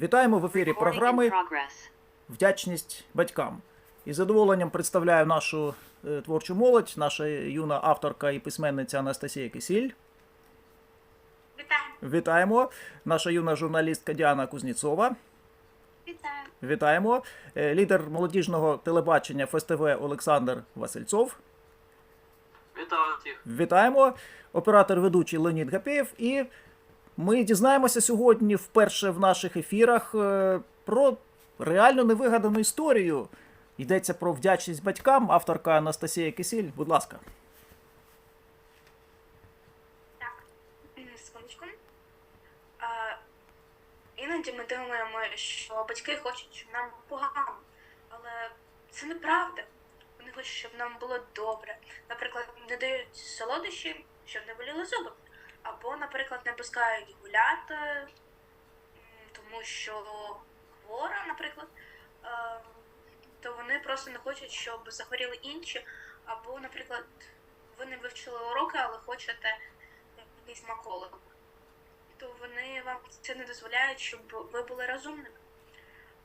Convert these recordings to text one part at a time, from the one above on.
Вітаємо в ефірі програми. Вдячність батькам. Із задоволенням представляю нашу е, творчу молодь, наша юна авторка і письменниця Анастасія Кисіль. Вітаю. Вітаємо. Наша юна журналістка Діана Кузніцова. Вітаю. Вітаємо. Е, Лідер молодіжного телебачення ФСТВ Олександр Васильцов. Вітаю. Вітаємо. Оператор ведучий Леонід Гапєєв. І ми дізнаємося сьогодні вперше в наших ефірах е, про реально невигадану історію. Йдеться про вдячність батькам. Авторка Анастасія Кисіль. Будь ласка. Так. А, іноді ми думаємо, що батьки хочуть, щоб нам погано, але це неправда. Вони хочуть, щоб нам було добре. Наприклад, не дають солодощі, щоб не боліли зуби. Або, наприклад, не пускають гуляти, тому що хвора, наприклад, е, то вони просто не хочуть, щоб захворіли інші. Або, наприклад, ви не вивчили уроки, але хочете якийсь маколог, то вони вам це не дозволяють, щоб ви були розумними.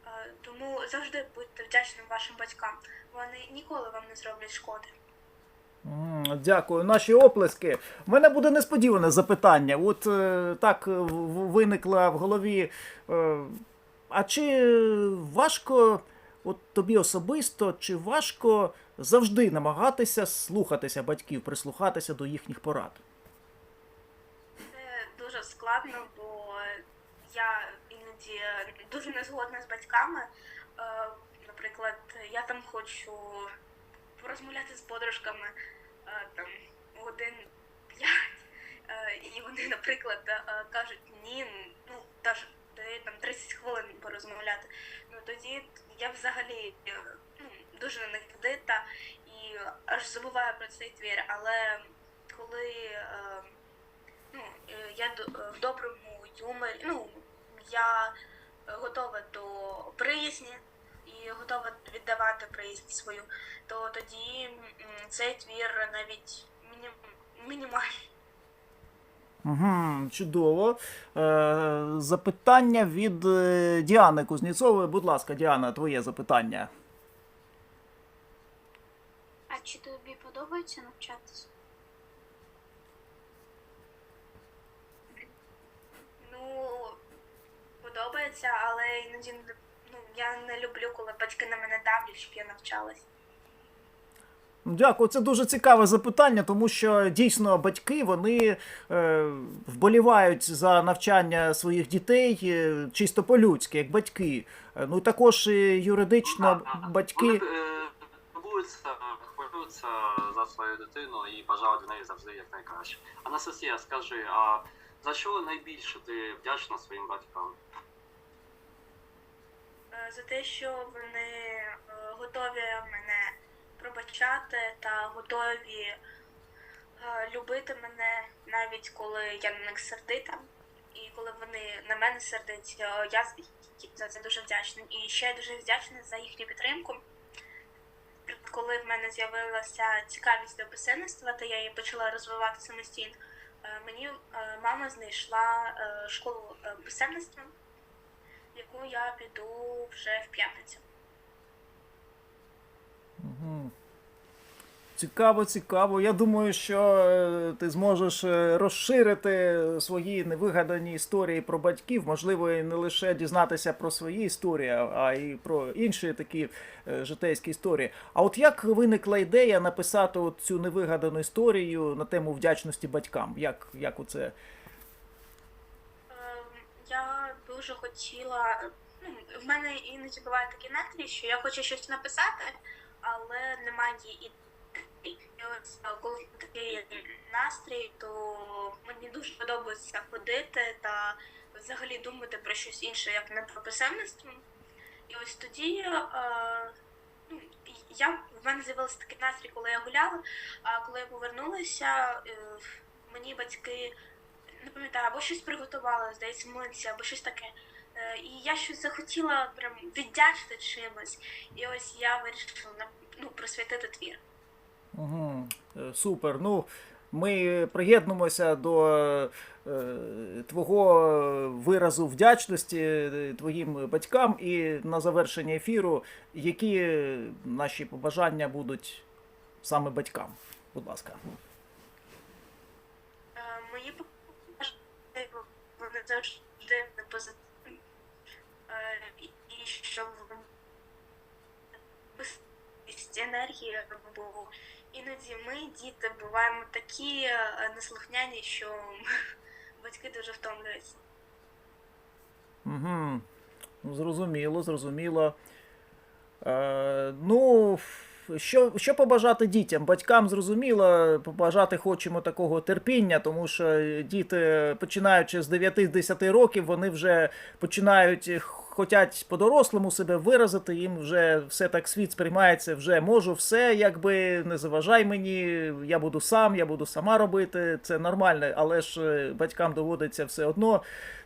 Е, Тому завжди будьте вдячним вашим батькам. Вони ніколи вам не зроблять шкоди. Дякую. Наші оплески. У мене буде несподіване запитання. От е, так виникла в голові. Е, а чи важко, от тобі особисто, чи важко завжди намагатися слухатися батьків, прислухатися до їхніх порад? Це дуже складно, бо я іноді дуже не згодна з батьками. Е, Наприклад, я там хочу порозмовляти з подружками там годин п'ять, е, і вони, наприклад, е, кажуть, ні, ну дай там 30 хвилин порозмовляти. Ну тоді я взагалі е, ну, дуже на них вдита і аж забуваю про цей твір. Але коли ну, я в доброму юморі, ну, я готова до приязні і готова віддавати приязнь свою, то тоді цей твір навіть мінім, мінімальний. Угу, чудово. Е, запитання від е, Діани Кузніцової. Будь ласка, Діана, твоє запитання. А чи тобі подобається навчатися? Ну, подобається, але іноді ну, я не люблю, коли батьки на мене давлять, щоб я навчалась. Дякую, це дуже цікаве запитання, тому що дійсно батьки вони е, вболівають за навчання своїх дітей е, чисто по-людськи, як батьки. Е, Ну також і юридично батьки. Вони е, турбуються, хвилюються за свою дитину і бажають в неї завжди як найкраще. Анастасія, скажи, а за що найбільше ти вдячна своїм батькам? За те, що вони е, готові мене пробачати та готові е, любити мене навіть коли я на них сердита. І коли вони на мене сердиті, е, я за це дуже вдячна. І ще дуже вдячна за їхню підтримку. Коли в мене з'явилася цікавість до писемництва, та я її почала розвивати самостійно, мені мама знайшла школу писемництва яку я піду вже в п'ятницю. Мгм. Цікаво, цікаво. Я думаю, що е, ти зможеш е, розширити свої невигадані історії про батьків, можливо, і не лише дізнатися про свої історії, а й про інші такі е, житейські історії. А от як виникла ідея написати от цю невигадану історію на тему вдячності батькам? Як, як оце? Я дуже хотіла. Ну, в мене іноді буває такі настрій, що я хочу щось написати, але немає ідей. І ось е, коли такий настрій, то мені дуже подобається ходити та взагалі думати про щось інше, як не про писемництво. І ось тоді е, ну, я, в мене з'явився такий настрій, коли я гуляла, а коли я повернулася, е, мені батьки не пам'ятаю, або щось приготувала, здається, млинці, або щось таке. Е, І я щось захотіла прям віддячити чимось. І ось я вирішила ну, присвятити твір. Угу. Супер. Ну, ми приєднуємося до е, твого виразу вдячності е, твоїм батькам і на завершення ефіру, які наші побажання будуть саме батькам. Будь ласка. Е, Мої завжди позитивні. Е, І щоб енергії, бо іноді ми, діти, буваємо такі е, неслухняні, що батьки дуже втомлюються. Угу. Зрозуміло, зрозуміло. Е, ну, що, що побажати дітям? Батькам зрозуміло, побажати хочемо такого терпіння, тому що діти, починаючи з 9-10 років, вони вже починають хотять по-дорослому себе виразити, їм вже все так світ сприймається, вже можу все, якби не заважай мені, я буду сам, я буду сама робити. Це нормально, але ж е, батькам доводиться все одно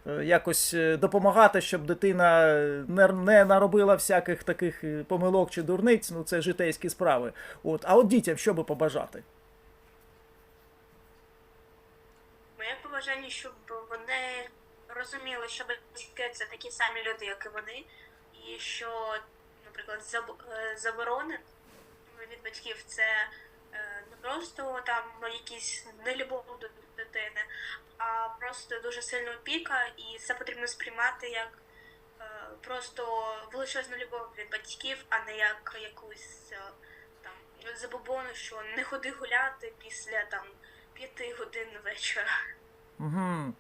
е, якось е, допомагати, щоб дитина не, наробила всяких таких помилок чи дурниць. Ну це житейські справи. От, а от дітям що би побажати? Моє побажання, щоб вони розуміли, що батьки це такі самі люди, як і вони, і що, наприклад, е, заборони від батьків це е, не просто там якісь нелюбов до дитини, а просто дуже сильна опіка, і це потрібно сприймати як е, просто величезну любов від батьків, а не як якусь там забобону, що не ходи гуляти після там п'яти годин вечора. Угу.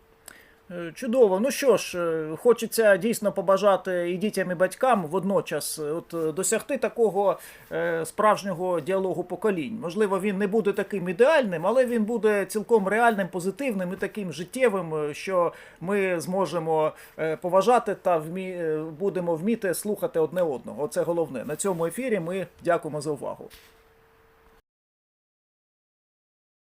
Чудово. Ну що ж, е, хочеться дійсно побажати і дітям, і батькам водночас е, от е, досягти такого е, справжнього діалогу поколінь. Можливо, він не буде таким ідеальним, але він буде цілком реальним, позитивним і таким життєвим, е, що ми зможемо е, поважати та вмі... е, будемо вміти слухати одне одного. Оце головне. На цьому ефірі ми дякуємо за увагу.